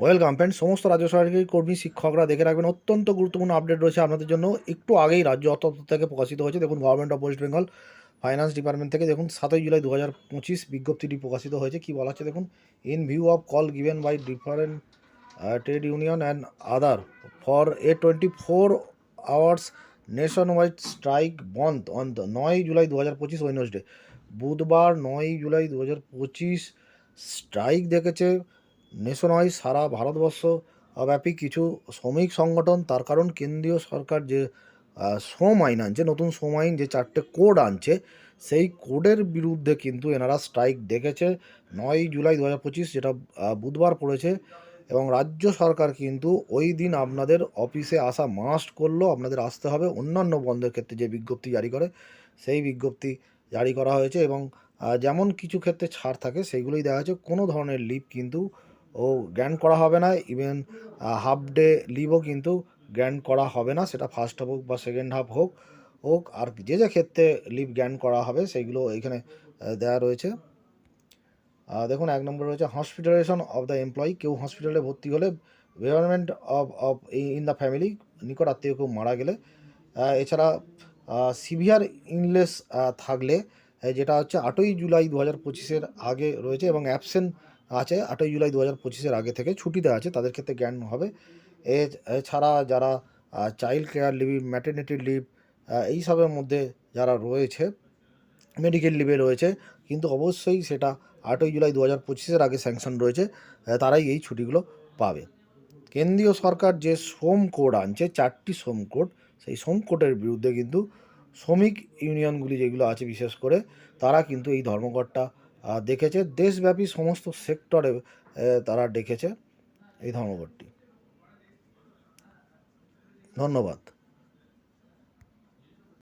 Welcome friend সমস্ত রাজ্য সরকারি কর্মী, শিক্ষকরা দেখে রাখবেন, অত্যন্ত গুরুত্বপূর্ণ আপডেট রয়েছে আপনাদের জন্য। একটু আগেই রাজ্য অর্থ থেকে প্রকাশিত হয়েছে। দেখুন government of West Bengal finance department থেকে, দেখুন, সাতই জুলাই দু হাজার পঁচিশ বিজ্ঞপ্তিটি প্রকাশিত হয়েছে। কী বলা হচ্ছে, দেখুন in view of call given by different trade union and other for a twenty four hours nation wide strike bandh on নয় জুলাই দু হাজার পঁচিশ ওয়েনসডে বুধবার নয় জুলাই দু হাজার পঁচিশ স্ট্রাইক দেখেছে। ওয়াইজ সারা ভারতবর্ষ ব্যাপী কিছু শ্রমিক সংগঠন, তার কারণ কেন্দ্রীয় সরকার যে শ্রম আইন আনছে, নতুন শ্রম আইন যে চারটে কোড আনছে, সেই কোডের বিরুদ্ধে কিন্তু এনারা স্ট্রাইক ডেকেছে। নয় জুলাই দু হাজার পঁচিশ যেটা বুধবার পড়েছে এবং রাজ্য সরকার কিন্তু ওই দিন আপনাদের অফিসে আসা মাস্ট করল, আপনাদের আসতে হবে। অন্যান্য বন্ধের ক্ষেত্রে যে বিজ্ঞপ্তি জারি করে, সেই বিজ্ঞপ্তি জারি করা হয়েছে এবং যেমন কিছু ক্ষেত্রে ছাড় থাকে, সেইগুলোই দেখা যাচ্ছে কোনো ধরনের লিভ কিন্তু ও গ্র্যান্ড করা হবে না ইভেন হাফ ডে লিভও কিন্তু গ্র্যান্ড করা হবে না, সেটা ফার্স্ট হাফ হোক বা সেকেন্ড হাফ হোক হোক, আর যে যে ক্ষেত্রে লিভ গ্র্যান্ড করা হবে সেইগুলো এখানে দেওয়া রয়েছে। দেখুন, এক নম্বর রয়েছে হসপিটালাইজেশন অফ দ্য এমপ্লয়ি কেউ হসপিটালে ভর্তি হলে government of of in the family নিকট আত্মীয় কেউ মারা গেলে এছাড়া সিভিয়ার ইনলেস থাকলে যেটা হচ্ছে আটই জুলাই দু হাজার পঁচিশের আগে রয়েছে এবং অ্যাবসেন্ট আছে, আটই জুলাই দু হাজার পঁচিশের আগে থেকে ছুটিতে আছে, তাদের ক্ষেত্রে জ্ঞান হবে। এ- এছাড়া যারা child care leave maternity leave এইসবের মধ্যে যারা রয়েছে মেডিকেল লিভে রয়েছে, কিন্তু অবশ্যই সেটা আটই জুলাই দু হাজার পঁচিশের আগে স্যাংশন রয়েছে তারাই এই ছুটিগুলো পাবে। কেন্দ্রীয় সরকার যে শ্রম কোড আনছে, চারটি শ্রম কোড, সেই শ্রম কোডের বিরুদ্ধে কিন্তু শ্রমিক ইউনিয়নগুলি যেগুলো আছে, বিশেষ করে, তারা কিন্তু এই ধর্মঘটটা দেখেছে দেশব্যাপী সমস্ত সেক্টরে তারা ডেকেছে এই ধর্মঘটটি। ধন্যবাদ।